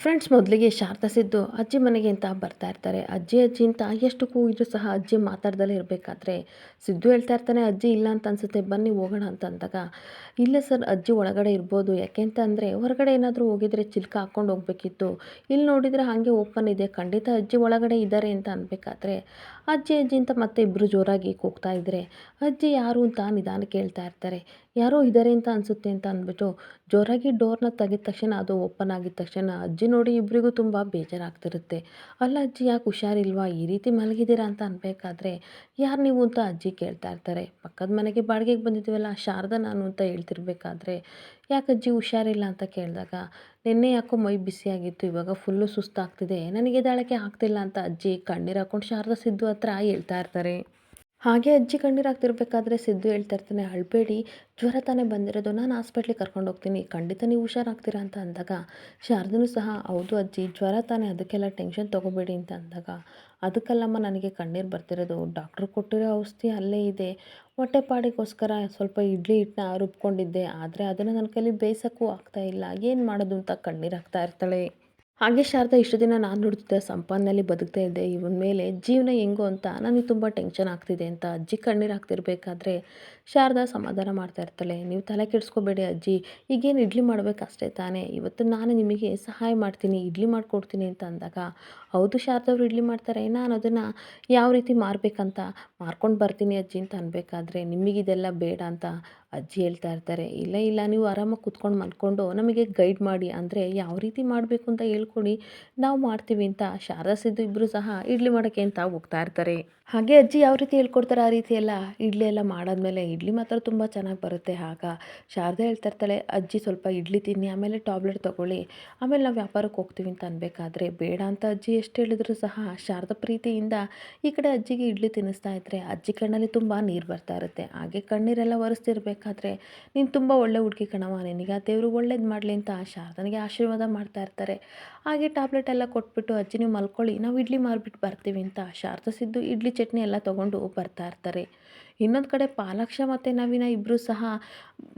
Friends, ಮೊದಲಿಗೆ ಶಾರದಾ ಸಿದ್ದು ಅಜ್ಜಿ ಮನೆಗೆ ಅಂತ ಬರ್ತಾ ಇರ್ತಾರೆ. ಅಜ್ಜಿ ಅಜ್ಜಿ ಅಂತ ಎಷ್ಟು ಕೂಗಿದ್ರು ಸಹ ಅಜ್ಜಿ ಮಾತಾಡ್ದಲೇ ಇರಬೇಕಾದ್ರೆ ಸಿದ್ದು ಹೇಳ್ತಾ ಇರ್ತಾನೆ, ಅಜ್ಜಿ ಇಲ್ಲ ಅಂತ ಅನ್ಸುತ್ತೆ, ಬನ್ನಿ ಹೋಗೋಣ ಅಂತ ಅಂದಾಗ, ಇಲ್ಲ ಸರ್, ಅಜ್ಜಿ ಒಳಗಡೆ ಇರ್ಬೋದು, ಯಾಕೆ ಅಂದರೆ ಹೊರಗಡೆ ಏನಾದರೂ ಹೋಗಿದ್ರೆ ಚಿಲ್ಕ ಹಾಕ್ಕೊಂಡು ಹೋಗಬೇಕಿತ್ತು. ಇಲ್ಲಿ ನೋಡಿದರೆ ಹಾಗೆ ಓಪನ್ ಇದೆ, ಖಂಡಿತ ಅಜ್ಜಿ ಒಳಗಡೆ ಇದ್ದಾರೆ ಅಂತ ಅನ್ಬೇಕಾದ್ರೆ ಅಜ್ಜಿ ಅಜ್ಜಿ ಅಂತ ಮತ್ತೆ ಇಬ್ಬರು ಜೋರಾಗಿ ಕೂಗ್ತಾ ಇದ್ದರೆ ಅಜ್ಜಿ ಯಾರು ಅಂತ ನಿಧಾನಕ್ಕೆ ಹೇಳ್ತಾ ಇರ್ತಾರೆ. ಯಾರೋ ಇದ್ದಾರೆ ಅಂತ ಅನಿಸುತ್ತೆ ಅಂತ ಅಂದ್ಬಿಟ್ಟು ಜೋರಾಗಿ ಡೋರ್ನ ತೆಗೆದ ತಕ್ಷಣ ಅದು ಓಪನ್ ಆಗಿದ ತಕ್ಷಣ ಅಜ್ಜಿ ನೋಡಿ ಇಬ್ಬರಿಗೂ ತುಂಬ ಬೇಜಾರಾಗ್ತಿರುತ್ತೆ. ಅಲ್ಲ ಅಜ್ಜಿ ಯಾಕೆ ಹುಷಾರಿಲ್ವಾ? ಈ ರೀತಿ ಮಲಗಿದ್ದೀರಾ ಅಂತ ಅನ್ಬೇಕಾದ್ರೆ ಯಾರು ನೀವು ಅಂತ ಅಜ್ಜಿ ಕೇಳ್ತಾ ಇರ್ತಾರೆ. ಪಕ್ಕದ ಮನೆಗೆ ಬಾಡಿಗೆಗೆ ಬಂದಿದ್ದೀವಲ್ಲ, ಶಾರದ ನಾನು ಅಂತ ಹೇಳ್ತಿರ್ಬೇಕಾದ್ರೆ ಯಾಕೆ ಅಜ್ಜಿ ಹುಷಾರಿಲ್ಲ ಅಂತ ಕೇಳಿದಾಗ, ನಿನ್ನೆ ಯಾಕೋ ಮೈ ಬಿಸಿಯಾಗಿತ್ತು ಇವಾಗ ಫುಲ್ಲು ಸುಸ್ತಾಗ್ತಿದೆ, ನನಗೆ ದಾಳಕ್ಕೆ ಆಗ್ತಿಲ್ಲ ಅಂತ ಅಜ್ಜಿ ಕಣ್ಣೀರು ಹಾಕೊಂಡು ಶಾರದ ಸಿದ್ದು ಹತ್ರ ಹೇಳ್ತಾ ಇರ್ತಾರೆ. ಹಾಗೆ ಅಜ್ಜಿ ಕಣ್ಣೀರು ಆಗ್ತಿರ್ಬೇಕಾದ್ರೆ ಸಿದ್ದು ಹೇಳ್ತಾ ಇರ್ತಾನೆ, ಅಳಬೇಡಿ, ಜ್ವರ ತಾನೇ ಬಂದಿರೋದು, ನಾನು ಹಾಸ್ಪಿಟ್ಲಿಗೆ ಕರ್ಕೊಂಡು ಹೋಗ್ತೀನಿ, ಖಂಡಿತ ನೀವು ಹುಷಾರಾಗ್ತೀರಾ ಅಂತ ಅಂದಾಗ, ಶಾರದನೂ ಸಹ, ಹೌದು ಅಜ್ಜಿ, ಜ್ವರ ತಾನೇ, ಅದಕ್ಕೆಲ್ಲ ಟೆನ್ಷನ್ ತೊಗೋಬೇಡಿ, ಅಂತ ಅಂದಾಗ, ಅದಕ್ಕಲ್ಲಮ್ಮ ನನಗೆ ಕಣ್ಣೀರು ಬರ್ತಿರೋದು, ಡಾಕ್ಟ್ರು ಕೊಟ್ಟಿರೋ ಔಷಧಿ ಅಲ್ಲೇ ಇದೆ ಹೊಟ್ಟೆಪಾಡಿಗೋಸ್ಕರ ಸ್ವಲ್ಪ ಇಡ್ಲಿ ಹಿಟ್ಟನ್ನ ರುಬ್ಕೊಂಡಿದ್ದೆ, ಆದರೆ ಅದನ್ನು ನನ್ನ ಕೈಲಿ ಬೇಯಿಸೋಕ್ಕೂ ಆಗ್ತಾಯಿಲ್ಲ ಏನು ಮಾಡೋದು? ಅಂತ ಕಣ್ಣೀರು ಹಾಕ್ತಾ ಇರ್ತಾಳೆ. ಹಾಗೆ ಶಾರದಾ, ಇಷ್ಟು ದಿನ ನಾನು ನೋಡ್ತಿದ್ದೆ ಸಂಪಾದನೆಯಲ್ಲಿ ಬದುಕ್ತಾ ಇದ್ದೆ. ಇವನ ಮೇಲೆ ಜೀವನ ಹೆಂಗೋ ಅಂತ ನನಗೆ ತುಂಬ ಟೆನ್ಷನ್ ಆಗ್ತಿದೆ ಅಂತ ಅಜ್ಜಿ ಕಣ್ಣೀರು ಹಾಕ್ತಿರ್ಬೇಕಾದ್ರೆ ಶಾರದಾ ಸಮಾಧಾನ ಮಾಡ್ತಾ ಇರ್ತಾಳೆ. ನೀವು ತಲೆ ಕೆಡಿಸ್ಕೋಬೇಡಿ ಅಜ್ಜಿ, ಈಗೇನು ಇಡ್ಲಿ ಮಾಡಬೇಕಷ್ಟೇ ತಾನೇ. ಇವತ್ತು ನಾನು ನಿಮಗೆ ಸಹಾಯ ಮಾಡ್ತೀನಿ, ಇಡ್ಲಿ ಮಾಡಿಕೊಡ್ತೀನಿ ಅಂತ ಅಂದಾಗ ಹೌದು ಶಾರದವ್ರು ಇಡ್ಲಿ ಮಾಡ್ತಾರೆ ನಾನು ಅದನ್ನು ಯಾವ ರೀತಿ ಮಾರಬೇಕಂತ, ಮಾರ್ಕೊಂಡು ಬರ್ತೀನಿ ಅಜ್ಜಿ ಅಂತ ಅನ್ಬೇಕಾದ್ರೆ ನಿಮಗಿದೆಲ್ಲ ಬೇಡ ಅಂತ ಅಜ್ಜಿ ಹೇಳ್ತಾ ಇರ್ತಾರೆ. ಇಲ್ಲ ಇಲ್ಲ, ನೀವು ಆರಾಮಾಗಿ ಕುತ್ಕೊಂಡು ಮಲ್ಕೊಂಡು ನಮಗೆ ಗೈಡ್ ಮಾಡಿ, ಅಂದರೆ ಯಾವ ರೀತಿ ಮಾಡಬೇಕು ಅಂತ ಹೇಳ್ಕೊಡಿ, ನಾವು ಮಾಡ್ತೀವಿ ಅಂತ ಶಾರದಾ ಸಿದ್ದು ಇಬ್ಬರು ಸಹ ಇಡ್ಲಿ ಮಾಡೋಕ್ಕೆ ಅಂತ ಹೋಗ್ತಾ ಇರ್ತಾರೆ. ಹಾಗೆ ಅಜ್ಜಿ ಯಾವ ರೀತಿ ಹೇಳ್ಕೊಡ್ತಾರೆ ಆ ರೀತಿ ಎಲ್ಲ? ಇಡ್ಲಿ ಎಲ್ಲ ಮಾಡಾದ್ಮೇಲೆ ಇಡ್ಲಿ ಮಾತ್ರ ತುಂಬ ಚೆನ್ನಾಗಿ ಬರುತ್ತೆ ಆಗ. ಶಾರದಾ ಹೇಳ್ತಾ ಇರ್ತಾಳೆ, ಅಜ್ಜಿ ಸ್ವಲ್ಪ ಇಡ್ಲಿ ತಿನ್ನಿ, ಆಮೇಲೆ ಟ್ಯಾಬ್ಲೆಟ್ ತೊಗೊಳ್ಳಿ. ಆಮೇಲೆ ನಾವು ವ್ಯಾಪಾರಕ್ಕೆ ಹೋಗ್ತೀವಿ ಅಂತ ಅನ್ಬೇಕಾದ್ರೆ ಬೇಡ ಅಂತ ಅಜ್ಜಿ ಎಷ್ಟು ಹೇಳಿದ್ರು ಸಹ ಶಾರದ ಪ್ರೀತಿಯಿಂದ ಈ ಕಡೆ ಅಜ್ಜಿಗೆ ಇಡ್ಲಿ ತಿನ್ನಿಸ್ತಾ ಇದ್ದರೆ ಅಜ್ಜಿ ಕಣ್ಣಲ್ಲಿ ತುಂಬ ನೀರು ಬರ್ತಾ ಇರುತ್ತೆ. ಹಾಗೆ ಕಣ್ಣೀರೆಲ್ಲ ಒರೆಸ್ತಿರ್ಬೇಕಾದ್ರೆ ನೀನು ತುಂಬ ಒಳ್ಳೆ ಹುಡುಗಿ ಕಣವ ನಿನಗೆ ಆ ದೇವರು ಒಳ್ಳೇದು ಮಾಡಲಿ ಅಂತ ಶಾರದನಿಗೆ ಆಶೀರ್ವಾದ ಮಾಡ್ತಾ ಇರ್ತಾರೆ. ಹಾಗೆ ಟ್ಯಾಬ್ಲೆಟ್ ಎಲ್ಲ ಕೊಟ್ಬಿಟ್ಟು ಅಜ್ಜಿ ನೀವು ಮಲ್ಕೊಳ್ಳಿ, ನಾವು ಇಡ್ಲಿ ಮಾರ್ಬಿಟ್ಟು ಬರ್ತೀವಿ ಅಂತ ಶಾರದಾ ಸಿದ್ದು ಇಡ್ಲಿ ಚಟ್ನಿ ಎಲ್ಲ ತೊಗೊಂಡು ಬರ್ತಾ ಇರ್ತಾರೆ. ಇನ್ನೊಂದು ಕಡೆ ಪಾಲಾಕ್ಷ ಮತ್ತು ನವೀನ ಇಬ್ಬರು ಸಹ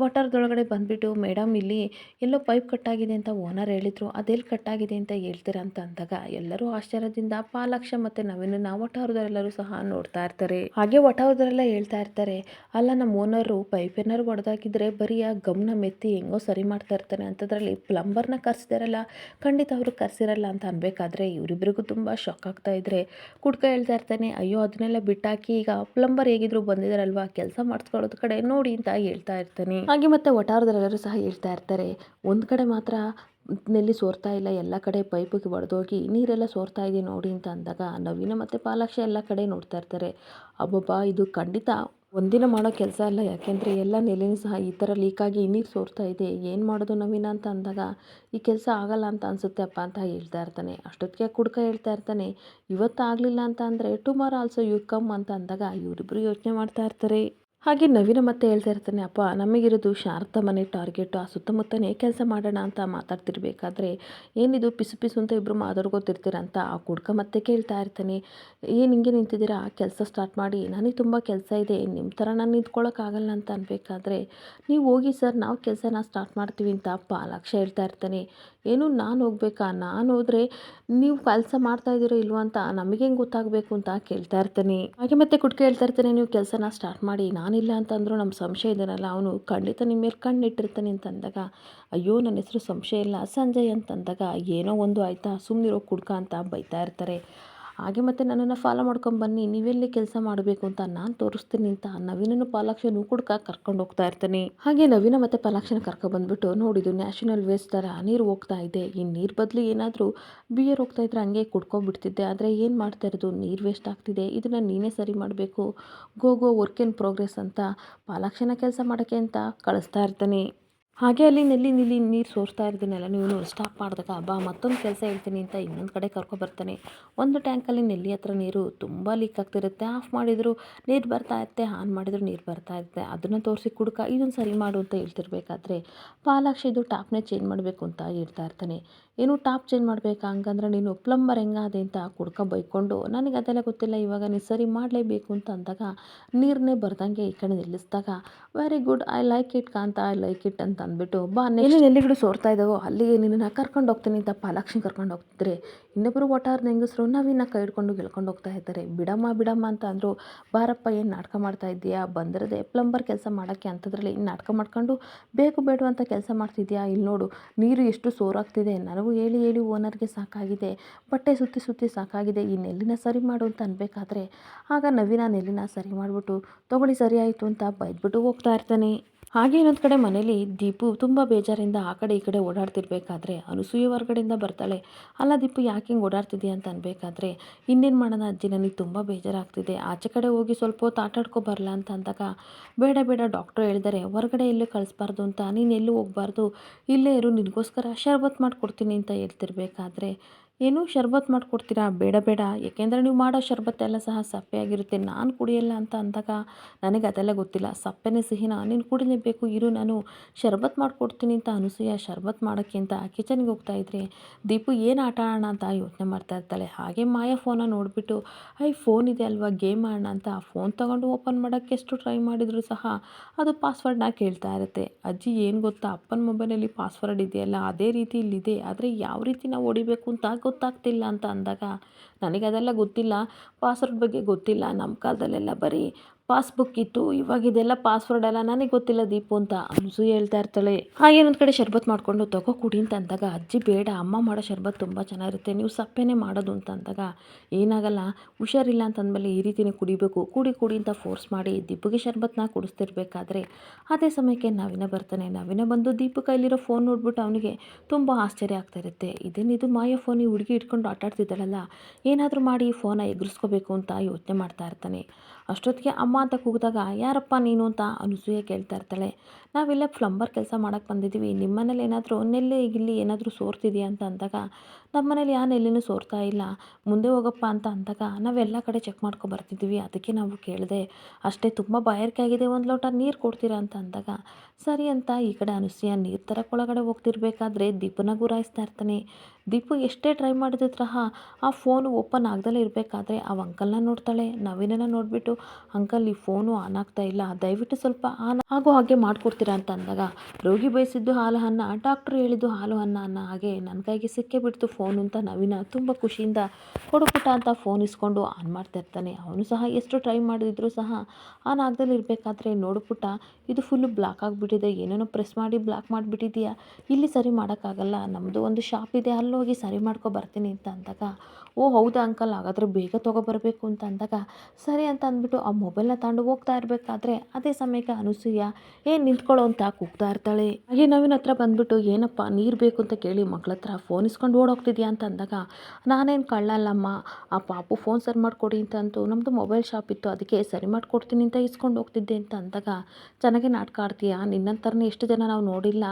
ವಾಟರ್ದೊಳಗಡೆ ಬಂದುಬಿಟ್ಟು ಮೇಡಮ್ ಇಲ್ಲಿ ಎಲ್ಲೋ ಪೈಪ್ ಕಟ್ಟಾಗಿದೆ ಅಂತ ಓನರ್ ಹೇಳಿದರು ಅದೆಲ್ಲಿ ಕಟ್ಟಾಗಿದೆ ಅಂತ ಹೇಳ್ತೀರಾ? ಅಂತ ಅಂದಾಗ, ಎಲ್ಲರೂ ಆಶ್ಚರ್ಯದಿಂದ ಪಾಲಾಕ್ಷ ಮತ್ತು ನವೀನನ್ನ ವಠಾರದವರೆಲ್ಲರೂ ಸಹ ನೋಡ್ತಾ ಇರ್ತಾರೆ. ಹಾಗೆ ವಠಾರದವರೆಲ್ಲ ಹೇಳ್ತಾ ಇರ್ತಾರೆ, ಅಲ್ಲ ನಮ್ಮ ಓನರು ಪೈಪ್ ಏನಾರು ಒಡೆದಾಕಿದ್ರೆ ಬರೀ ಆ ಗಮನ ಮೆತ್ತಿ ಹೆಂಗೋ ಸರಿ ಮಾಡ್ತಾ ಇರ್ತಾರೆ ಅಂಥದ್ರಲ್ಲಿ ಪ್ಲಂಬರ್ನ ಕರೆಸಿದಾರಲ್ಲ, ಖಂಡಿತ ಅವರು ಕರೆಸಿರಲ್ಲ ಅಂತ ಅನ್ಬೇಕಾದ್ರೆ ಇವರಿಬ್ಬರಿಗೂ ತುಂಬ ಶಾಕ್ ಆಗ್ತಾ ಇದ್ರೆ ಕುಡ್ಕ ಹೇಳ್ತಾ ಇರ್ತಾನೆ, ಅಯ್ಯೋ, ಅದನ್ನೆಲ್ಲ ಬಿಟ್ಟಾಕಿ ಈಗ ಪ್ಲಂಬರ್ ಹೇಗಿದ್ರು ಬಂದಿದ್ದಾರಲ್ವಾ ಕೆಲಸ ಮಾಡಿಸ್ಕೊಳ್ಳೋದು ಕಡೆ ನೋಡಿ ಅಂತ ಹೇಳ್ತಾ ಇರ್ತಾನೆ. ಹಾಗೆ ಮತ್ತೆ ವಠಾರದಲ್ಲೆಲ್ಲರೂ ಸಹ ಹೇಳ್ತಾ ಇರ್ತಾರೆ. ಒಂದು ಕಡೆ ಮಾತ್ರ ನೆಲ್ಲಿ ಸೋರ್ತಾ ಇಲ್ಲ, ಎಲ್ಲ ಕಡೆ ಪೈಪಿಗೆ ಒಡೆದೋಗಿ ನೀರೆಲ್ಲ ಸೋರ್ತಾ ಇದೆ ನೋಡಿ ಅಂತ ಅಂದಾಗ ನವೀನ ಮತ್ತು ಪಾಲಾಕ್ಷ ಎಲ್ಲ ಕಡೆ ನೋಡ್ತಾ ಇರ್ತಾರೆ. ಅಬ್ಬಬ್ಬಾ, ಇದು ಖಂಡಿತ ಒಂದಿನ ಮಾಡೋ ಕೆಲಸ ಅಲ್ಲ, ಯಾಕೆಂದರೆ ಎಲ್ಲ ನೆಲೆನೂ ಸಹ ಈ ಥರ ಲೀಕಾಗಿ ನೀರು ಸೋರ್ತಾ ಇದೆ. ಏನು ಮಾಡೋದು ನವೀನ ಅಂತ ಅಂದಾಗ, ಈ ಕೆಲಸ ಆಗಲ್ಲ ಅಂತ ಅನಿಸುತ್ತೆ ಅಪ್ಪ ಅಂತ ಹೇಳ್ತಾ ಇರ್ತಾನೆ. ಅಷ್ಟೊತ್ತಿಗೆ ಕುಡ್ಕ ಹೇಳ್ತಾ ಇರ್ತಾನೆ. ಇವತ್ತು ಆಗಲಿಲ್ಲ ಅಂತ ಅಂದರೆ ಟುಮಾರೋ ಆಲ್ಸೋ ಯು ಕಮ್ ಅಂತ ಅಂದಾಗ ಇವರಿಬ್ಬರು ಯೋಚನೆ ಮಾಡ್ತಾ ಇರ್ತಾರೆ. ಹಾಗೆ ನವೀನ ಮತ್ತೆ ಹೇಳ್ತಾ ಇರ್ತಾನೆ, ಅಪ್ಪ, ನಮಗಿರೋದು ಶಾರದಾ ಮನೆ ಟಾರ್ಗೆಟು, ಆ ಸುತ್ತಮುತ್ತನೇ ಕೆಲಸ ಮಾಡೋಣ ಅಂತ ಮಾತಾಡ್ತಿರ್ಬೇಕಾದ್ರೆ ಏನಿದು ಪಿಸು ಪಿಸು ಅಂತ ಇಬ್ಬರು ಮಾತಾಡ್ಕೋತಿರ್ತೀರ ಅಂತ ಆ ಕುಡ್ಕ ಮತ್ತೆ ಕೇಳ್ತಾ ಇರ್ತಾನೆ. ಏನು ಹಿಂಗೆ ನಿಂತಿದ್ದೀರಾ? ಕೆಲಸ ಸ್ಟಾರ್ಟ್ ಮಾಡಿ, ನನಗೆ ತುಂಬ ಕೆಲಸ ಇದೆ ನಿಮ್ಮ ಥರ ನಾನು ನಿಂತ್ಕೊಳ್ಳೋಕ್ಕಾಗಲ್ಲ ಅಂತ ಅನ್ಬೇಕಾದ್ರೆ ನೀವು ಹೋಗಿ ಸರ್, ನಾವು ಕೆಲಸನ ಸ್ಟಾರ್ಟ್ ಮಾಡ್ತೀವಿ ಅಂತ ಅಪ್ಪ ಲಕ್ಷ ಹೇಳ್ತಾ ಇರ್ತಾನೆ. ಏನು, ನಾನು ಹೋಗ್ಬೇಕಾ? ನಾನು ಹೋದರೆ ನೀವು ಕೆಲಸ ಮಾಡ್ತಾ ಇದ್ದೀರೋ ಇಲ್ವೋ ಅಂತ ನಮಗೆ ಹೆಂಗೆ ಗೊತ್ತಾಗಬೇಕು ಅಂತ ಕೇಳ್ತಾ ಇರ್ತಾನೆ. ಹಾಗೆ ಮತ್ತೆ ಕುಡ್ಕ ಹೇಳ್ತಾ ಇರ್ತಾನೆ, ನೀವು ಕೆಲಸನ ಸ್ಟಾರ್ಟ್ ಮಾಡಿ ನಾನಿಲ್ಲ ಅಂತಂದರೂ ನಮ್ಮ ಸಂಶಯ ಇದನಲ್ಲ ಅವನು ಖಂಡಿತ ನಿಮ್ಮ ಮೇಲೆ ಕಣ್ಣಿಟ್ಟಿರ್ತಾನೆ ಅಂತಂದಾಗ, ಅಯ್ಯೋ, ನನ್ನ ಹೆಸರು ಸಂಶಯ ಇಲ್ಲ, ಸಂಜಯ್ ಅಂತಂದಾಗ, ಏನೋ ಒಂದು ಆಯಿತಾ ಸುಮ್ಮನಿರೋ ಕುಡ್ಕ ಅಂತ ಬೈತಾ ಇರ್ತಾರೆ. ಹಾಗೆ ಮತ್ತೆ ನನ್ನನ್ನು ಫಾಲೋ ಮಾಡ್ಕೊಂಬನ್ನಿ ನೀವೆಲ್ಲಿ ಕೆಲಸ ಮಾಡಬೇಕು ಅಂತ ನಾನು ತೋರಿಸ್ತೀನಿ ಅಂತ ನವೀನನು ಪಾಲಾಕ್ಷನು ಕುಡ್ಕ ಕರ್ಕೊಂಡು ಹೋಗ್ತಾ ಇರ್ತಾನೆ. ಹಾಗೆ ನವೀನ ಮತ್ತು ಪಾಲಾಕ್ಷನ ಕರ್ಕೊಬಂದ್ಬಿಟ್ಟು ನೋಡಿದ್ದು ನ್ಯಾಷನಲ್ ವೇಸ್ಟ್ ಥರ ನೀರು ಹೋಗ್ತಾ ಇದೆ. ಈ ನೀರು ಬದಲು ಏನಾದರೂ ಬಿಯರ್ ಹೋಗ್ತಾ ಇದ್ರೆ ಹಂಗೆ ಕುಡ್ಕೊಂಡ್ಬಿಡ್ತಿದ್ದೆ. ಆದರೆ ಏನು ಮಾಡ್ತಾ ಇರೋದು? ನೀರು ವೇಸ್ಟ್ ಆಗ್ತಿದೆ. ಇದನ್ನು ನೀನೇ ಸರಿ ಮಾಡಬೇಕು. ಗೋ ಗೋ ವರ್ಕ್ ಇನ್ ಪ್ರೋಗ್ರೆಸ್ ಅಂತ ಪಾಲಾಕ್ಷನ ಕೆಲಸ ಮಾಡೋಕ್ಕೆ ಅಂತ ಕಳಿಸ್ತಾ ಇರ್ತಾನೆ. ಹಾಗೆ ಅಲ್ಲಿ ನೆಲ್ಲಿ ನಿಲ್ಲಿ ನೀರು ಸೋರ್ತಾ ಇರ್ತೀನಲ್ಲ, ನೀವು ಸ್ಟಾಪ್ ಮಾಡಿದಾಗ ಬಾ ಮತ್ತೊಂದು ಕೆಲಸ ಹೇಳ್ತೀನಿ ಅಂತ ಇನ್ನೊಂದು ಕಡೆ ಕರ್ಕೊಬರ್ತಾನೆ ಒಂದು ಟ್ಯಾಂಕಲ್ಲಿ ನೆಲ್ಲಿ ಹತ್ರ ನೀರು ತುಂಬ ಲೀಕ್ ಆಗ್ತಿರುತ್ತೆ. ಆಫ್ ಮಾಡಿದ್ರು ನೀರು ಬರ್ತಾ ಇರುತ್ತೆ ಆನ್ ಮಾಡಿದ್ರು ನೀರು ಬರ್ತಾ ಇರುತ್ತೆ. ಅದನ್ನು ತೋರಿಸಿ ಕುಡ್ಕ ಇದನ್ನು ಸರಿ ಮಾಡು ಅಂತ ಹೇಳ್ತಿರ್ಬೇಕಾದ್ರೆ ಪಾಲಾಕ್ಷಿದು ಟಾಪ್ನೇ ಚೇಂಜ್ ಮಾಡಬೇಕು ಅಂತ ಹೇಳ್ತಾ ಇರ್ತಾನೆ. ಏನು ಟಾಪ್ ಚೇಂಜ್ ಮಾಡಬೇಕಾ ಹಂಗಂದ್ರೆ ನೀನು ಪ್ಲಂಬರ್ ಹೆಂಗಾದೆ ಅಂತ ಕುಡ್ಕ ಬೈಕೊಂಡು, ನನಗೆ ಅದೆಲ್ಲ ಗೊತ್ತಿಲ್ಲ, ಇವಾಗ ನೀನು ಸರಿ ಮಾಡಲೇಬೇಕು ಅಂತ ಅಂದಾಗ ನೀರನ್ನೇ ಬರ್ದಂಗೆ ಈ ಕಡೆ ನಿಲ್ಲಿಸಿದಾಗ very good I like it Kantha I like it ಅಂತ ಅಂದ್ಬಿಟ್ಟು, ಬಾ ನೆಲ್ಲಿ ನೆಲ್ಲಿಗಳು ಸೋರ್ತಾ ಇದ್ದಾವೋ ಅಲ್ಲಿಗೆ ನಿನ್ನನ್ನು ಕರ್ಕೊಂಡು ಹೋಗ್ತೀನಿ ಅಂತ ಪಾಲಾಕ್ಷಿ ಕರ್ಕೊಂಡು ಹೋಗ್ತಿದ್ರೆ ಇನ್ನೊಬ್ಬರು ಒಟ್ಟಾರ್ದ ಹೆಂಗಸರು ನಾವಿನ್ನ ಕೈ ಹಿಡ್ಕೊಂಡು ಗೆಳ್ಕೊಂಡು ಹೋಗ್ತಾ ಇದ್ದಾರೆ. ಬಿಡಮ್ಮ ಬಿಡಮ್ಮ ಅಂತ ಅಂದರು, ಬಾರಪ್ಪ, ಏನು ನಾಟಕ ಮಾಡ್ತಾ ಇದ್ದೀಯಾ? ಬಂದಿರದೆ ಪ್ಲಂಬರ್ ಕೆಲಸ ಮಾಡೋಕ್ಕೆ ಅಂಥದ್ರಲ್ಲಿ ನಾಟಕ ಮಾಡ್ಕೊಂಡು, ಬೇಕು ಬೇಡ ಅಂತ ಕೆಲಸ ಮಾಡ್ತಿದ್ಯಾ ಇಲ್ಲಿ ನೋಡು ನೀರು ಎಷ್ಟು ಸೋರಾಗ್ತಿದೆ, ನನಗೂ ಹೇಳಿ ಹೇಳಿ ಓನರ್ಗೆ ಸಾಕಾಗಿದೆ, ಬಟ್ಟೆ ಸುತ್ತಿ ಸುತ್ತಿ ಸಾಕಾಗಿದೆ, ಈ ನೆಲ್ಲಿನ ಸರಿ ಮಾಡು ಅಂತ ಅನ್ಬೇಕಾದ್ರೆ ಆಗ ನವೀನ ನೆಲ್ಲಿನ ಸರಿ ಮಾಡಿಬಿಟ್ಟು, ತೊಗೊಳ್ಳಿ ಸರಿ ಆಯಿತು ಅಂತ ಬೈದ್ಬಿಟ್ಟು ಹೋಗ್ತಾ ಇರ್ತಾನೆ. ಹಾಗೆ ಇನ್ನೊಂದು ಕಡೆ ಮನೇಲಿ ದೀಪು ತುಂಬ ಬೇಜಾರಿಂದ ಆ ಕಡೆ ಈ ಕಡೆ ಓಡಾಡ್ತಿರ್ಬೇಕಾದ್ರೆ ಅನುಸೂಯಿ ಹೊರಗಡೆಯಿಂದ ಬರ್ತಾಳೆ. ಅಲ್ಲ ದೀಪು, ಯಾಕೆ ಹಿಂಗೆ ಓಡಾಡ್ತಿದ್ದೀಯ ಅಂತ ಅನ್ಬೇಕಾದ್ರೆ, ಇನ್ನೇನು ಮಾಡೋಣ ಅಜ್ಜಿ, ನನಗೆ ತುಂಬ ಬೇಜಾರಾಗ್ತಿದೆ. ಆಚೆ ಕಡೆ ಹೋಗಿ ಸ್ವಲ್ಪ ಹೊತ್ತು ಆಟಾಡ್ಕೊ ಬರಲ ಅಂತ ಅಂದಾಗ ಬೇಡ ಬೇಡ ಡಾಕ್ಟ್ರು ಹೇಳಿದರೆ, ಹೊರಗಡೆ ಎಲ್ಲೂ ಕಳಿಸ್ಬಾರ್ದು ಅಂತ. ನೀನು ಎಲ್ಲೂ ಹೋಗ್ಬಾರ್ದು. ಇಲ್ಲೇ ಇರು, ನಿನಗೋಸ್ಕರ ಶರ್ಬತ್ ಮಾಡಿಕೊಡ್ತೀನಿ ಅಂತ ಹೇಳ್ತಿರ್ಬೇಕಾದ್ರೆ ಏನು ಶರ್ಬತ್ ಮಾಡಿಕೊಡ್ತೀರಾ? ಬೇಡ ಬೇಡ. ಏಕೆಂದರೆ ನೀವು ಮಾಡೋ ಶರ್ಬತ್ ಎಲ್ಲ ಸಹ ಸಪ್ಪೆಯಾಗಿರುತ್ತೆ ನಾನು ಕುಡಿಯಲ್ಲ ಅಂತ ಅಂದಾಗ ನನಗೆ ಅದೆಲ್ಲ ಗೊತ್ತಿಲ್ಲ. ಸಪ್ಪೆನೇ ಸಿಹಿನ, ನೀನು ಕುಡಿಲೇಬೇಕು, ಇರು, ನಾನು ಶರ್ಬತ್ ಮಾಡಿಕೊಡ್ತೀನಿ ಅಂತ ಅನಸೂಯ? ಶರ್ಬತ್ ಮಾಡೋಕ್ಕೆ ಅಂತ ಕಿಚನ್ಗೆ ಹೋಗ್ತಾ ಇದ್ರೆ ದೀಪು ಏನು ಆಟ ಆಡೋಣ ಅಂತ ಯೋಚನೆ ಮಾಡ್ತಾ ಇರ್ತಾಳೆ. ಹಾಗೆ ಮಾಯಾ ಫೋನ ನೋಡಿಬಿಟ್ಟು, ಐ, ಫೋನ್ ಇದೆ ಅಲ್ವಾ? ಗೇಮ್ ಆಡೋಣ ಅಂತ ಫೋನ್ ತೊಗೊಂಡು ಓಪನ್ ಮಾಡೋಕ್ಕೆ ಎಷ್ಟು ಟ್ರೈ ಮಾಡಿದರೂ ಸಹ ಅದು ಪಾಸ್ವರ್ಡ್ನ ಕೇಳ್ತಾ ಇರುತ್ತೆ. ಅಜ್ಜಿ, ಏನು ಗೊತ್ತಾ? ಅಪ್ಪನ ಮೊಬೈಲಲ್ಲಿ ಪಾಸ್ವರ್ಡ್ ಇದೆಯಲ್ಲ? ಅದೇ ರೀತಿ ಇಲ್ಲಿದೆ. ಆದರೆ ಯಾವ ರೀತಿ ನಾವು ಹೊಡಿಬೇಕು ಅಂತ ಗೊತ್ತಾಗ್ತಿಲ್ಲ ಅಂತ ಅಂದಾಗ ನನಗೆ ಅದೆಲ್ಲ ಗೊತ್ತಿಲ್ಲ. ಪಾಸ್ವರ್ಡ್ ಬಗ್ಗೆ ಗೊತ್ತಿಲ್ಲ. ನಮ್ಮ ಕಾಲದಲ್ಲೆಲ್ಲ ಬರೀ ಪಾಸ್ಬುಕ್ ಇತ್ತು. ಇವಾಗ ಇದೆಲ್ಲ ಪಾಸ್ವರ್ಡ್ ಎಲ್ಲ ನನಗೆ ಗೊತ್ತಿಲ್ಲ ದೀಪು ಅಂತ ಅನ್ಸೂಯ ಹೇಳ್ತಾ ಇರ್ತಾಳೆ. ಹಾಗೆ ಒಂದು ಕಡೆ ಶರ್ಬತ್ ಮಾಡಿಕೊಂಡು ತಗೋ ಕುಡಿ ಅಂತ ಅಂದಾಗ, ಅಜ್ಜಿ ಬೇಡ. ಅಮ್ಮ ಮಾಡೋ ಶರ್ಬತ್ ತುಂಬ ಚೆನ್ನಾಗಿರುತ್ತೆ. ನೀವು ಸಪ್ಪೆನೇ ಮಾಡೋದು ಅಂತ ಅಂದಾಗ, ಏನಾಗಲ್ಲ. ಹುಷಾರಿಲ್ಲ ಅಂತ ಅಂದಮೇಲೆ ಈ ರೀತಿನೇ ಕುಡಿಬೇಕು. ಕುಡಿ ಕುಡಿ ಅಂತ ಫೋರ್ಸ್ ಮಾಡಿ ದೀಪಿಗೆ ಶರ್ಬತ್ನ ಕುಡಿಸ್ತಿರ್ಬೇಕಾದ್ರೆ, ಅದೇ ಸಮಯಕ್ಕೆ ನವೀನ ಬರ್ತಾನೆ. ನವೀನ ಬಂದು ದೀಪು ಕೈಲಿರೋ ಫೋನ್ ನೋಡ್ಬಿಟ್ಟು ಅವನಿಗೆ ತುಂಬ ಆಶ್ಚರ್ಯ ಆಗ್ತಾ ಇರುತ್ತೆ. ಇದೇನಿದು ಮಾಯ ಫೋನ್? ಹುಡುಗಿ ಇಟ್ಕೊಂಡು ಆಟ ಆಡ್ತಿದ್ದಾಳಲ್ಲ ಏನಾದರೂ ಮಾಡಿ ಫೋನ ಎದುರಿಸ್ಕೋಬೇಕು ಅಂತ ಯೋಚನೆ ಮಾಡ್ತಾ ಇರ್ತಾನೆ. ಅಷ್ಟೊತ್ತಿಗೆ ಅಮ್ಮ ಅಂತ ಕೂಗಿದಾಗ, ಯಾರಪ್ಪ ನೀನು? ಅಂತ ಅನಸೂಯ ಕೇಳ್ತಾ ಇರ್ತಾಳೆ. ನಾವೆಲ್ಲ ಪ್ಲಂಬರ್ ಕೆಲಸ ಮಾಡೋಕ್ಕೆ ಬಂದಿದ್ದೀವಿ. ನಿಮ್ಮನೇಲಿ ಏನಾದರೂ ನೆಲ್ಲಿ ಇಲ್ಲಿ ಏನಾದರೂ ಸೋರ್ತಿದೆಯಾ? ಅಂತ ಅಂದಾಗ ನಮ್ಮ ಮನೇಲಿ ಯಾರು ಎಲ್ಲಿನೂ ಸೋರ್ತಾ ಇಲ್ಲ. ಮುಂದೆ ಹೋಗಪ್ಪ ಅಂತ ಅಂದಾಗ ನಾವೆಲ್ಲ ಕಡೆ ಚೆಕ್ ಮಾಡ್ಕೊ ಬರ್ತಿದ್ದೀವಿ ಅದಕ್ಕೆ ನಾವು ಕೇಳಿದೆ, ಅಷ್ಟೇ ತುಂಬ ಬಾಯಾರಿಕೆ ಆಗಿದೆ, ಒಂದು ಲೋಟ ನೀರು ಕೊಡ್ತೀರಾ? ಅಂತ ಅಂದಾಗ, ಸರಿ ಅಂತ. ಈ ಕಡೆ ಅನುಸೂಯ ನೀರು ತರಕ್ಕೆ ಒಳಗಡೆ ಹೋಗ್ತಿರ್ಬೇಕಾದ್ರೆ ದೀಪನ ಗುರಾಯಿಸ್ತಾ ಇರ್ತಾನೆ. ದೀಪು ಎಷ್ಟೇ ಟ್ರೈ ಮಾಡಿದ ಸಹ ಆ ಫೋನು ಓಪನ್ ಆಗ್ದಲೇ ಇರಬೇಕಾದ್ರೆ ಆ ಅಂಕಲ್ನ ನೋಡ್ತಾಳೆ ನವೀನನ ನೋಡಿಬಿಟ್ಟು, ಅಂಕಲ್, ಈ ಫೋನು ಆನ್ ಆಗ್ತಾ ಇಲ್ಲ, ದಯವಿಟ್ಟು ಸ್ವಲ್ಪ ಆನ್ ಆಗೋ ಹಾಗೆ ಮಾಡಿಕೊಡ್ತೀರಾ? ಅಂತ ಅಂದಾಗ, ರೋಗಿ ಬಯಸಿದ್ದು ಹಾಲು ಅನ್ನ ಡಾಕ್ಟ್ರು ಹೇಳಿದ್ದು ಹಾಲು ಅನ್ನ ಅನ್ನೋ ಹಾಗೆ ನನ್ನ ಕೈಗೆ ಸಿಕ್ಕೇ ಬಿಡ್ತು ಫೋನು ಅಂತ ನವೀನ ತುಂಬ ಖುಷಿಯಿಂದ ಕೊಡುಪುಟ ಅಂತ ಫೋನ್ ಇಸ್ಕೊಂಡು ಆನ್ ಮಾಡ್ತಾ ಇರ್ತಾನೆ. ಅವನು ಸಹ ಎಷ್ಟು ಟ್ರೈ ಮಾಡಿದ್ರು ಸಹ ಆನ್ ಆಗದಲ್ಲಿ ಇರಬೇಕಾದ್ರೆ ನೋಡುಪುಟ ಇದು ಫುಲ್ಲು ಬ್ಲಾಕ್ ಆಗಿಬಿಟ್ಟಿದೆ. ಏನೇನೋ ಪ್ರೆಸ್ ಮಾಡಿ ಬ್ಲಾಕ್ ಮಾಡಿಬಿಟ್ಟಿದೆಯಾ ಇಲ್ಲಿ ಸರಿ ಮಾಡೋಕ್ಕಾಗಲ್ಲ. ನಮ್ಮದು ಒಂದು ಶಾಪ್ ಇದೆ, ಅಲ್ಲೋಗಿ ಸರಿ ಮಾಡ್ಕೊ ಬರ್ತೀನಿ ಅಂತ ಅಂದಾಗ ಓ ಹೌದಾ ಅಂಕಲ್, ಹಾಗಾದರೆ ಬೇಗ ತೊಗೊಬರಬೇಕು ಅಂತ ಅಂದಾಗ, ಸರಿ ಅಂತ ಅಂದ್ಬಿಟ್ಟು ಆ ಮೊಬೈಲ್ನ ತಗೊಂಡು ಹೋಗ್ತಾ ಇರಬೇಕಾದ್ರೆ ಅದೇ ಸಮಯಕ್ಕೆ ಅನಸೂಯ ಏನು ನಿಂತ್ಕೊಳ್ಳೋ ಅಂತ ಕೂಗ್ತಾ ಇರ್ತಾಳೆ. ಹಾಗೆ ನವೀನ್ ಹತ್ರ ಬಂದ್ಬಿಟ್ಟು, ಏನಪ್ಪ ನೀರು ಬೇಕು ಅಂತ ಕೇಳಿ ಮಕ್ಳ ಹತ್ರ ಫೋನ್ ಇಸ್ಕೊಂಡು ಓಡೋಗ್ತಿದ್ಯಾ ಅಂತ ಅಂದಾಗ, ನಾನೇನು ಕಳ್ಳಲ್ಲಮ್ಮ ಆ ಪಾಪು ಫೋನ್ ಸರಿ ಮಾಡಿಕೊಡಿ ಅಂತ ನಮ್ಮದು ಮೊಬೈಲ್ ಶಾಪ್ ಇತ್ತು, ಅದಕ್ಕೆ ಸರಿ ಮಾಡಿಕೊಡ್ತೀನಿ ಅಂತ ಇಸ್ಕೊಂಡು ಹೋಗ್ತಿದ್ದೆ ಅಂತ ಅಂದಾಗ, ಚೆನ್ನಾಗಿ ನಾಟಕ ಆಡ್ತೀಯಾ, ನಿನ್ನಂತರನೇ ಎಷ್ಟು ಜನ ನಾವು ನೋಡಿಲ್ಲ,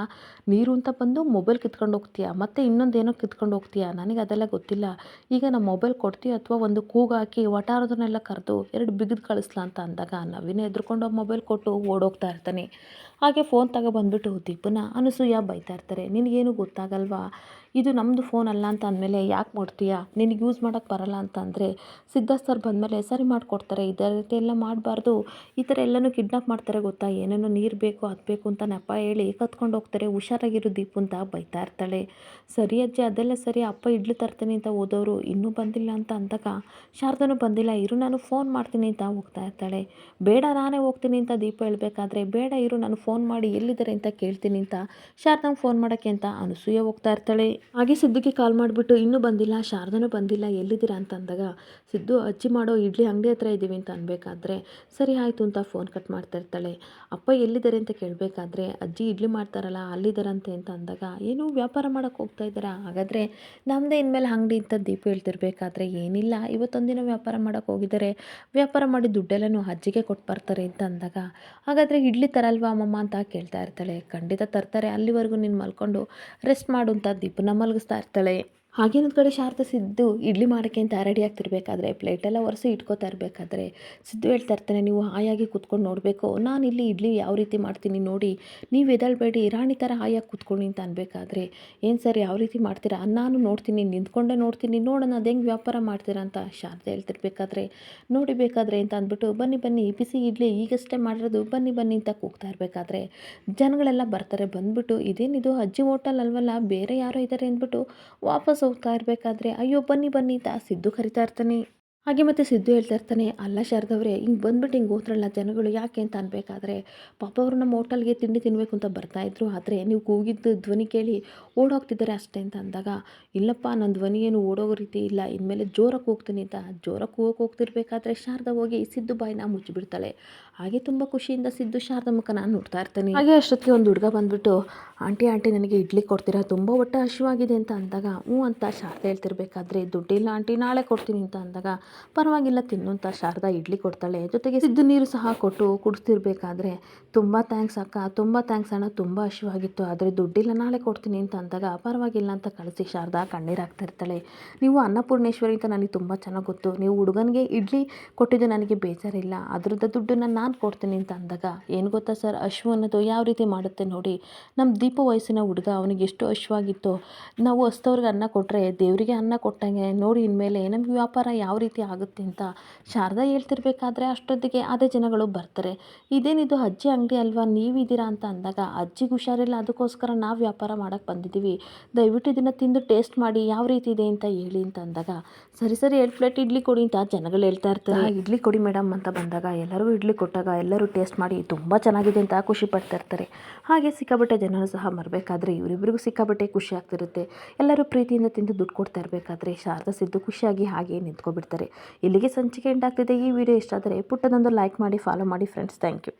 ನೀರು ಅಂತ ಬಂದು ಮೊಬೈಲ್ ಕಿತ್ಕೊಂಡು ಹೋಗ್ತೀಯಾ, ಮತ್ತು ಇನ್ನೊಂದೇನೋ ಕಿತ್ಕೊಂಡು ಹೋಗ್ತೀಯಾ, ನನಗೆ ಅದೆಲ್ಲ ಗೊತ್ತಿಲ್ಲ, ಈಗ ನಮ್ಮ ಮೊಬೈಲ್ ಕೊಡ್ತೀವಿ ಅಥವಾ ಒಂದು ಕೂಗಾಕಿ ಹಾಕಿ ವಟಾರದನ್ನೆಲ್ಲ ಕರೆದು ಎರಡು ಬಿಗಿದು ಕಳಿಸ್ಲಾ ಅಂತ ಅಂದಾಗ ನವೀನ ಎದ್ರುಕೊಂಡು ಮೊಬೈಲ್ ಕೊಟ್ಟು ಓಡೋಗ್ತಾ ಇರ್ತಾನೆ. ಹಾಗೆ ಫೋನ್ ತಗೊಬಂದ್ಬಿಟ್ಟು ದೀಪನ ಅನಸೂಯ ಬೈತಾ ಇರ್ತಾರೆ. ನಿನಗೇನು ಗೊತ್ತಾಗಲ್ವಾ? ಇದು ನಮ್ಮದು ಫೋನ್ ಅಲ್ಲ ಅಂತ ಅಂದಮೇಲೆ ಯಾಕೆ ಮಾಡ್ತೀಯಾ? ನಿನಗೆ ಯೂಸ್ ಮಾಡೋಕ್ಕೆ ಬರಲ್ಲ ಅಂತ ಅಂದರೆ ಸಿದ್ಧಾರ್ಥ ಸರ್ ಬಂದಮೇಲೆ ಸರಿ ಮಾಡಿಕೊಡ್ತಾರೆ. ಇದೇ ರೀತಿ ಎಲ್ಲ ಮಾಡಬಾರ್ದು. ಈ ಥರ ಎಲ್ಲನೂ ಕಿಡ್ನಾಪ್ ಮಾಡ್ತಾರೆ ಗೊತ್ತಾ? ಏನೇನೋ ನೀರು ಬೇಕು, ಅದು ಬೇಕು ಅಂತ ನೆಪ ಹೇಳಿ ಕತ್ಕೊಂಡು ಹೋಗ್ತಾರೆ. ಹುಷಾರಾಗಿರು ದೀಪು ಅಂತ ಬೈತಾ ಇರ್ತಾಳೆ. ಸರಿ ಅಜ್ಜಿ, ಅದೆಲ್ಲ ಸರಿ. ಅಪ್ಪ ಇಡ್ಲು ತರ್ತೀನಿ ಅಂತ ಹೋದವರು ಇನ್ನೂ ಬಂದಿಲ್ಲ ಅಂತ ಅಂದಾಗ ಶಾರದನೂ ಬಂದಿಲ್ಲ. ಇರು, ನಾನು ಫೋನ್ ಮಾಡ್ತೀನಿ ಅಂತ ಹೋಗ್ತಾ ಇರ್ತಾಳೆ. ಬೇಡ, ನಾನೇ ಹೋಗ್ತೀನಿ ಅಂತ ದೀಪ ಹೇಳಬೇಕಾದ್ರೆ ಬೇಡ, ಇರು, ನಾನು ಫೋನ್ ಮಾಡಿ ಎಲ್ಲಿದ್ದಾರೆ ಅಂತ ಕೇಳ್ತೀನಿ ಅಂತ ಶಾರದಂಗೆ ಫೋನ್ ಮಾಡೋಕ್ಕೆ ಅಂತ ಅನಸೂಯ ಹೋಗ್ತಾ ಇರ್ತಾಳೆ. ಹಾಗೆ ಸಿದ್ದುಗೆ ಕಾಲ್ ಮಾಡಿಬಿಟ್ಟು, ಇನ್ನೂ ಬಂದಿಲ್ಲ, ಶಾರದನೂ ಬಂದಿಲ್ಲ, ಎಲ್ಲಿದ್ದೀರಾ? ಅಂತ ಅಂದಾಗ, ಸಿದ್ದು, ಅಜ್ಜಿ ಮಾಡೋ ಇಡ್ಲಿ ಅಂಗಡಿ ಹತ್ರ ಇದ್ದೀವಿ ಅಂತ ಅನ್ಬೇಕಾದ್ರೆ, ಸರಿ ಆಯಿತು ಅಂತ ಫೋನ್ ಕಟ್ ಮಾಡ್ತಾ ಇರ್ತಾಳೆ. ಅಪ್ಪ ಎಲ್ಲಿದ್ದಾರೆ ಅಂತ ಕೇಳಬೇಕಾದ್ರೆ, ಅಜ್ಜಿ ಇಡ್ಲಿ ಮಾಡ್ತಾರಲ್ಲ ಅಲ್ಲಿದ್ದಾರಂತೆ ಅಂತ ಅಂದಾಗ, ಏನು ವ್ಯಾಪಾರ ಮಾಡೋಕ್ಕೆ ಹೋಗ್ತಾ ಇದ್ದಾರಾ? ಹಾಗಾದರೆ ನಮ್ಮದೇ ಇನ್ಮೇಲೆ ಅಂಗಡಿ ಅಂತ ದೀಪ ಹೇಳ್ತಿರ್ಬೇಕಾದ್ರೆ, ಏನಿಲ್ಲ, ಇವತ್ತೊಂದಿನ ವ್ಯಾಪಾರ ಮಾಡೋಕ್ಕೆ ಹೋಗಿದ್ದಾರೆ. ವ್ಯಾಪಾರ ಮಾಡಿ ದುಡ್ಡೆಲ್ಲನೂ ಅಜ್ಜಿಗೆ ಕೊಟ್ಟು ಬರ್ತಾರೆ ಅಂತ ಅಂದಾಗ, ಹಾಗಾದರೆ ಇಡ್ಲಿ ತರಲ್ವಾ ಅಮ್ಮಮ್ಮ ಅಂತ ಕೇಳ್ತಾ ಇರ್ತಾಳೆ. ಖಂಡಿತ ತರ್ತಾರೆ, ಅಲ್ಲಿವರೆಗೂ ನೀನು ಮಲ್ಕೊಂಡು ರೆಸ್ಟ್ ಮಾಡು ಅಂತ ದೀಪನ ಮಲಗಿಸ್ತಾ ಇರ್ತಾಳೆ. ಹಾಗೆ ಇನ್ನೊಂದು ಕಡೆ ಶಾರದಾ ಸಿದ್ದು ಇಡ್ಲಿ ಮಾಡೋಕ್ಕೆ ಅಂತ ರೆಡಿ ಆಗ್ತಿರ್ಬೇಕಾದ್ರೆ ಪ್ಲೇಟೆಲ್ಲ ಒರೆಸಿ ಇಟ್ಕೋತಾ ಇರಬೇಕಾದ್ರೆ ಸಿದ್ದು ಹೇಳ್ತಾ ಇರ್ತಾನೆ, ನೀವು ಹಾಯಾಗಿ ಕೂತ್ಕೊಂಡು ನೋಡಬೇಕು. ನಾನು ಇಲ್ಲಿ ಇಡ್ಲಿ ಯಾವ ರೀತಿ ಮಾಡ್ತೀನಿ ನೋಡಿ, ನೀವು ಎದಳಬೇಡಿ, ರಾಣಿ ಥರ ಹಾಯಾಗಿ ಕೂತ್ಕೊಳ್ಳಿ ಅಂತ ಅನ್ಬೇಕಾದ್ರೆ, ಏನು ಸರ್ ಯಾವ ರೀತಿ ಮಾಡ್ತೀರಾ? ನಾನು ನೋಡ್ತೀನಿ, ನಿಂತ್ಕೊಂಡೇ ನೋಡ್ತೀನಿ, ನೋಡೋಣ, ಅದು ಹೆಂಗೆ ವ್ಯಾಪಾರ ಮಾಡ್ತೀರಾ? ಅಂತ ಶಾರದೆ ಹೇಳ್ತಿರ್ಬೇಕಾದ್ರೆ, ನೋಡಿ ಬೇಕಾದ್ರೆ ಅಂತ ಅಂದ್ಬಿಟ್ಟು, ಬನ್ನಿ ಬನ್ನಿ ಬಿಸಿ ಇಡ್ಲಿ, ಈಗಷ್ಟೇ ಮಾಡಿರೋದು, ಬನ್ನಿ ಬನ್ನಿ ಅಂತ ಕೂಗ್ತಾ ಇರಬೇಕಾದ್ರೆ, ಜನಗಳೆಲ್ಲ ಬರ್ತಾರೆ. ಬಂದ್ಬಿಟ್ಟು, ಇದೇನಿದು? ಅಜ್ಜಿ ಹೋಟೆಲ್ ಅಲ್ವಲ್ಲ, ಬೇರೆ ಯಾರೋ ಇದ್ದಾರೆ ಅಂದ್ಬಿಟ್ಟು, ವಾಪಸ್ ಹೋಗ್ತಾ ಇರಬೇಕಾದ್ರೆ ಅಯ್ಯೋ ಬನ್ನಿ ಬನ್ನಿ ಅಂತ ಸಿದ್ದು ಕರಿತಾ ಇರ್ತಾನೆ. ಹಾಗೆ ಮತ್ತೆ ಸಿದ್ದು ಹೇಳ್ತಾ ಇರ್ತಾನೆ, ಅಲ್ಲ ಶಾರದವ್ರೆ ಹಿಂಗೆ ಬಂದ್ಬಿಟ್ಟು ಹಿಂಗೆ ಹೋದ್ರಲ್ಲ ಜನಗಳು ಯಾಕೆ ಅಂತ ಅನ್ಬೇಕಾದ್ರೆ, ಪಾಪ ಅವರು ನಮ್ಮ ಹೋಟೆಲ್ಗೆ ತಿಂಡಿ ತಿನ್ನಬೇಕು ಅಂತ ಬರ್ತಾಯಿದ್ರು ಆದರೆ ನೀವು ಕೂಗಿದ್ದು ಧ್ವನಿ ಕೇಳಿ ಓಡೋಗ್ತಿದ್ದಾರೆ ಅಷ್ಟೇ ಅಂತ ಅಂದಾಗ, ಇಲ್ಲಪ್ಪ ನನ್ನ ಧ್ವನಿ ಏನು ಓಡೋಗೋ ರೀತಿ ಇಲ್ಲ. ಇನ್ಮೇಲೆ ಜೋರಕ್ಕೆ ಹೋಗ್ತೀನಿ ಅಂತ. ಜೋರಕ್ಕೆ ಹೋಗಕ್ಕೆ ಹೋಗ್ತಿರ್ಬೇಕಾದ್ರೆ ಶಾರದಾ ಹೋಗಿ ಸಿದ್ದು ಬಾಯಿನ ಮುಚ್ಚಿಬಿಡ್ತಾಳೆ. ಹಾಗೆ ತುಂಬ ಖುಷಿಯಿಂದ ಸಿದ್ದು ಶಾರದ ಮುಖ ನಾನು ನೋಡ್ತಾ ಇರ್ತಾನೆ. ಹಾಗೆ ಅಷ್ಟೊತ್ತಿಗೆ ಒಂದು ಹುಡುಗ ಬಂದ್ಬಿಟ್ಟು, ಆಂಟಿ ಆಂಟಿ, ನನಗೆ ಇಡ್ಲಿ ಕೊಡ್ತೀರಾ? ತುಂಬ ಹೊಟ್ಟೆ ಹಶುವಾಗಿದೆ ಅಂತ ಅಂದಾಗ, ಹ್ಞೂ ಅಂತ ಶಾರದ ಹೇಳ್ತಿರ್ಬೇಕಾದ್ರೆ, ದುಡ್ಡಿಲ್ಲ ಆಂಟಿ, ನಾಳೆ ಕೊಡ್ತೀನಿ ಅಂತ ಅಂದಾಗ ಪರವಾಗಿಲ್ಲ ತಿನ್ನುವಂಥ ಶಾರದಾ ಇಡ್ಲಿ ಕೊಡ್ತಾಳೆ. ಜೊತೆಗೆ ಸಿದ್ದು ನೀರು ಸಹ ಕೊಟ್ಟು ಕುಡಿಸ್ತಿರ್ಬೇಕಾದ್ರೆ ತುಂಬ ಥ್ಯಾಂಕ್ಸ್ ಅಕ್ಕ, ತುಂಬ ಥ್ಯಾಂಕ್ಸ್ ಅಣ್ಣ, ತುಂಬ ಹಸಿವಾಗಿತ್ತು. ಆದರೆ ದುಡ್ಡಿಲ್ಲ, ನಾಳೆ ಕೊಡ್ತೀನಿ ಅಂತ ಅಂದಾಗ ಪರವಾಗಿಲ್ಲ ಅಂತ ಕಳಿಸಿ ಶಾರದಾ ಕಣ್ಣೀರು ಹಾಕ್ತಾ ಇರ್ತಾಳೆ ನೀವು ಅನ್ನಪೂರ್ಣೇಶ್ವರಿ ಅಂತ ನನಗೆ ತುಂಬ ಚೆನ್ನಾಗಿ ಗೊತ್ತು. ನೀವು ಹುಡುಗನಿಗೆ ಇಡ್ಲಿ ಕೊಟ್ಟಿದ್ದು ನನಗೆ ಬೇಜಾರಿಲ್ಲ. ಅದ್ರದ್ದು ದುಡ್ಡನ್ನು ನಾನು ಕೊಡ್ತೀನಿ ಅಂತ ಅಂದಾಗ ಏನು ಗೊತ್ತಾ ಸರ್? ಅಶ್ವ ಅನ್ನೋದು ಯಾವ ರೀತಿ ಮಾಡುತ್ತೆ ನೋಡಿ. ನಮ್ಮ ದೀಪ ವಯಸ್ಸಿನ ಹುಡುಗ, ಅವನಿಗೆ ಎಷ್ಟು ಹಶ್ವಾಗಿತ್ತು ನಾವು ಹಸ್ತವ್ರಿಗೆ ಅನ್ನ ಕೊಟ್ಟರೆ ದೇವರಿಗೆ ಅನ್ನ ಕೊಟ್ಟಂಗೆ ನೋಡಿ ಇನ್ಮೇಲೆ ನಮಗೆ ವ್ಯಾಪಾರ ಯಾವ ರೀತಿ ಆಗುತ್ತೆ ಅಂತ ಶಾರದಾ ಹೇಳ್ತಿರ್ಬೇಕಾದ್ರೆ ಅಷ್ಟೊತ್ತಿಗೆ ಅದೇ ಜನಗಳು ಬರ್ತಾರೆ. ಇದೇನಿದು ಅಜ್ಜಿ ಅಂಗಡಿ ಅಲ್ವಾ? ನೀವಿದ್ದೀರಾ ಅಂತ ಅಂದಾಗ, ಅಜ್ಜಿಗೆ ಹುಷಾರಿಲ್ಲ, ಅದಕ್ಕೋಸ್ಕರ ನಾವು ವ್ಯಾಪಾರ ಮಾಡೋಕ್ಕೆ ಬಂದಿದ್ದೀವಿ ದಯವಿಟ್ಟು ಇದನ್ನು ತಿಂದು ಟೇಸ್ಟ್ ಮಾಡಿ ಯಾವ ರೀತಿ ಇದೆ ಅಂತ ಹೇಳಿ ಅಂತ ಅಂದಾಗ, ಸರಿ ಸರಿ, ಎರಡು ಪ್ಲೇಟ್ ಇಡ್ಲಿ ಕೊಡಿ ಅಂತ ಜನಗಳು ಹೇಳ್ತಾ ಇರ್ತಾರೆ. ಇಡ್ಲಿ ಕೊಡಿ ಮೇಡಮ್ ಅಂತ ಬಂದಾಗ, ಎಲ್ಲರೂ ಇಡ್ಲಿ ಕೊಟ್ಟಾಗ ಎಲ್ಲರೂ ಟೇಸ್ಟ್ ಮಾಡಿ ತುಂಬ ಚೆನ್ನಾಗಿದೆ ಅಂತ ಖುಷಿ ಪಡ್ತಾ ಇರ್ತಾರೆ. ಹಾಗೆ ಸಿಕ್ಕಾಬಟ್ಟೆ ಜನರು ಸಹ ಮರಬೇಕಾದ್ರೆ ಇವರಿಬ್ಬರಿಗೂ ಸಿಕ್ಕಾಬಟ್ಟೆ ಖುಷಿ ಆಗ್ತಿರುತ್ತೆ. ಎಲ್ಲರೂ ಪ್ರೀತಿಯಿಂದ ತಿಂದು ದುಡ್ಡು ಕೊಡ್ತಾ ಇರಬೇಕಾದ್ರೆ ಶಾರದಾ ಸಿದ್ದು ಖುಷಿಯಾಗಿ ಹಾಗೆ ನಿಂತ್ಕೊಬಿಡ್ತಾರೆ. ಇಲ್ಲಿಗೆ ಸಂಚಿಕೆ ಎಂಟಾಗ್ತಿದೆ ಈ ವಿಡಿಯೋ ಇಷ್ಟ ಆದರೆ ಪುಟ್ಟದೊಂದು ಲೈಕ್ ಮಾಡಿ ಫಾಲೋ ಮಾಡಿ ಫ್ರೆಂಡ್ಸ್ ಥ್ಯಾಂಕ್ ಯು